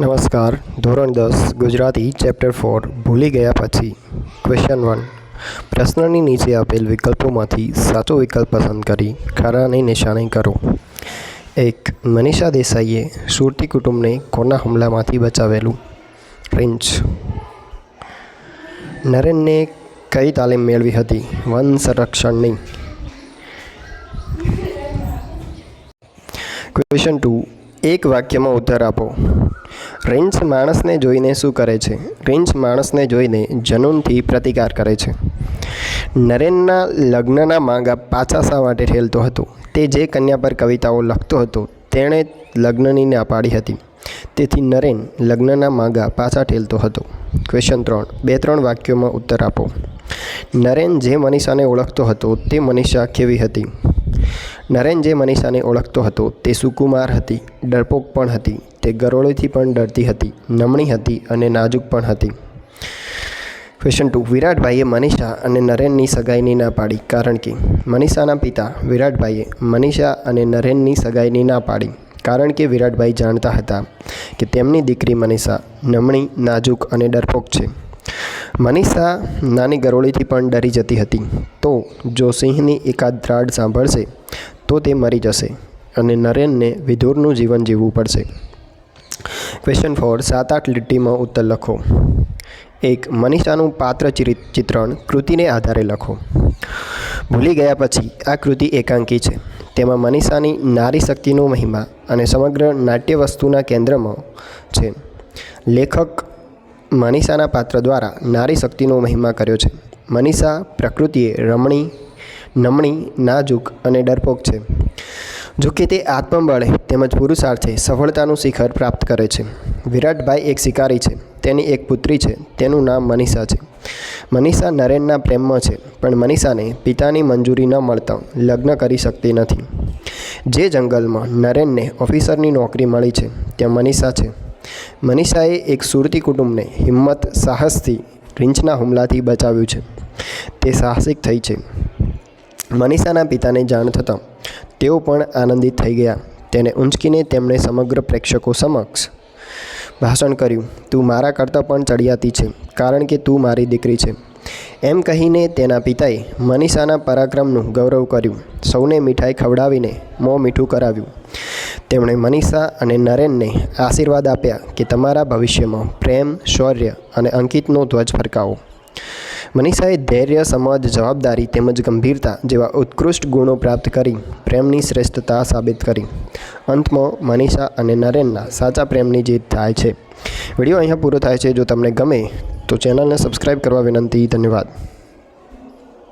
નમસ્કાર. ધોરણ દસ, ગુજરાતી ચેપ્ટર ફોર ભૂલી ગયા પછી. ક્વેશ્ચન વન પ્રશ્નની નીચે આપેલ વિકલ્પોમાંથી સાચો વિકલ્પ પસંદ કરી ખરાની નિશાની કરો. એક, મનીષા દેસાઈએ સુરતી કુટુંબને કોના હુમલામાંથી બચાવેલું? રિંચ નરેનને કઈ તાલીમ મેળવી હતી? વન સંરક્ષણની. ક્વેશ્ચન ટુ એક વાક્યમાં ઉત્તર આપો. રેન્જ માણસને જોઈને શું કરે છે? રેન્જ માણસને જોઈને જનૂનથી પ્રતિકાર કરે છે. નરેનના લગ્નના માંગા પાછા શા માટે ઠેલતો હતો? તે જે કન્યા પર કવિતાઓ લખતો હતો, તેણે લગ્નની ના પાડી હતી. તેથી નરેન લગ્નના માંગા પાછા ઠેલતો હતો. ક્વેશ્ચન ત્રણ. બે ત્રણ વાક્યોમાં ઉત્તર આપો. નરેન જે મનીષાને ઓળખતો હતો, તે મનીષા કેવી હતી? નરેન જે મનીષાને ઓળખતો હતો તે સુકુમાર હતી, ડરપોક પણ હતી, તે ગરોળીથી પણ ડરતી હતી, નમણી હતી અને નાજુક પણ હતી. ક્વેશ્ચન ટુ વિરાટભાઈએ મનીષા અને નરેનની સગાઈની ના પાડી કારણ કે મનીષાના પિતા વિરાટભાઈએ મનીષા અને નરેનની સગાઈની ના પાડી કારણ કે વિરાટભાઈ જાણતા હતા કે તેમની દીકરી મનીષા નમણી, નાજુક અને ડરપોક છે. મનીષા નાની ગરોળીથી પણ ડરી જતી હતી. તો જો સિંહની એકાદ દ્રાડ સાંભળશે, તો તે મરી જશે અને નરેનને વિધુરનું જીવન જીવવું પડશે. ક્વેશ્ચન ફોર સાત આઠ લીટીમાં ઉત્તર લખો. એક, મનીષાનું પાત્ર ચિત્રણ કૃતિને આધારે લખો. ભૂલી ગયા પછી આ કૃતિ એકાંકી છે. તેમાં મનીષાની નારી શક્તિનો મહિમા અને સમગ્ર નાટ્ય વસ્તુના કેન્દ્રમાં છે. લેખક મનીષાના પાત્ર દ્વારા નારી શક્તિનો મહિમા કર્યો છે. મનીષા પ્રકૃતિએ રમણી, નમણી, નાજુક અને ડરપોક છે. જો કે તે આત્મબળે તેમજ પુરુષાર્થે સફળતાનું શિખર પ્રાપ્ત કરે છે. વિરાટભાઈ એક શિકારી છે. તેની એક પુત્રી છે. તેનું નામ મનીષા છે. મનીષા નરેનના પ્રેમમાં છે, પણ મનીષાને પિતાની મંજૂરી ન મળતા લગ્ન કરી શકતી નથી. જે જંગલમાં નરેનને ઓફિસરની નોકરી મળી છે, ત્યાં મનીષા છે. મનીષાએ એક સુરતી કુટુંબને હિંમત સાહસથી રીંછના હુમલાથી બચાવ્યું છે. તે સાહસિક થઈ છે. મનીષાના પિતાને જાણ થતાં તેઓ પણ આનંદિત થઈ ગયા. તેને ઊંચકીને તેમણે સમગ્ર પ્રેક્ષકો સમક્ષ ભાષણ કર્યું, તું મારા કરતાં પણ ચડિયાતી છે, કારણ કે તું મારી દીકરી છે. એમ કહીને તેના પિતાએ મનીષાના પરાક્રમનું ગૌરવ કર્યું. સૌને મીઠાઈ ખવડાવીને મોં મીઠું કરાવ્યું. તેમણે મનીષા અને નરેનને આશીર્વાદ આપ્યા કે તમારા ભવિષ્યમાં પ્રેમ, શૌર્ય અને અંકિતનો ધ્વજ ફરકાવો. મનીષાએ ધૈર્ય, સમજ, જવાબદારી તેમજ ગંભીરતા જેવા ઉત્કૃષ્ટ ગુણો પ્રાપ્ત કરી, પ્રેમની શ્રેષ્ઠતા સાબિત કરી. અંતમાં મનીષા અને નરેનના સાચા પ્રેમની જીત થાય છે. વીડિયો અહીંયા પૂરો થાય છે. જો તમને ગમે તો ચેનલને સબસ્ક્રાઈબ કરવા વિનંતી. ધન્યવાદ.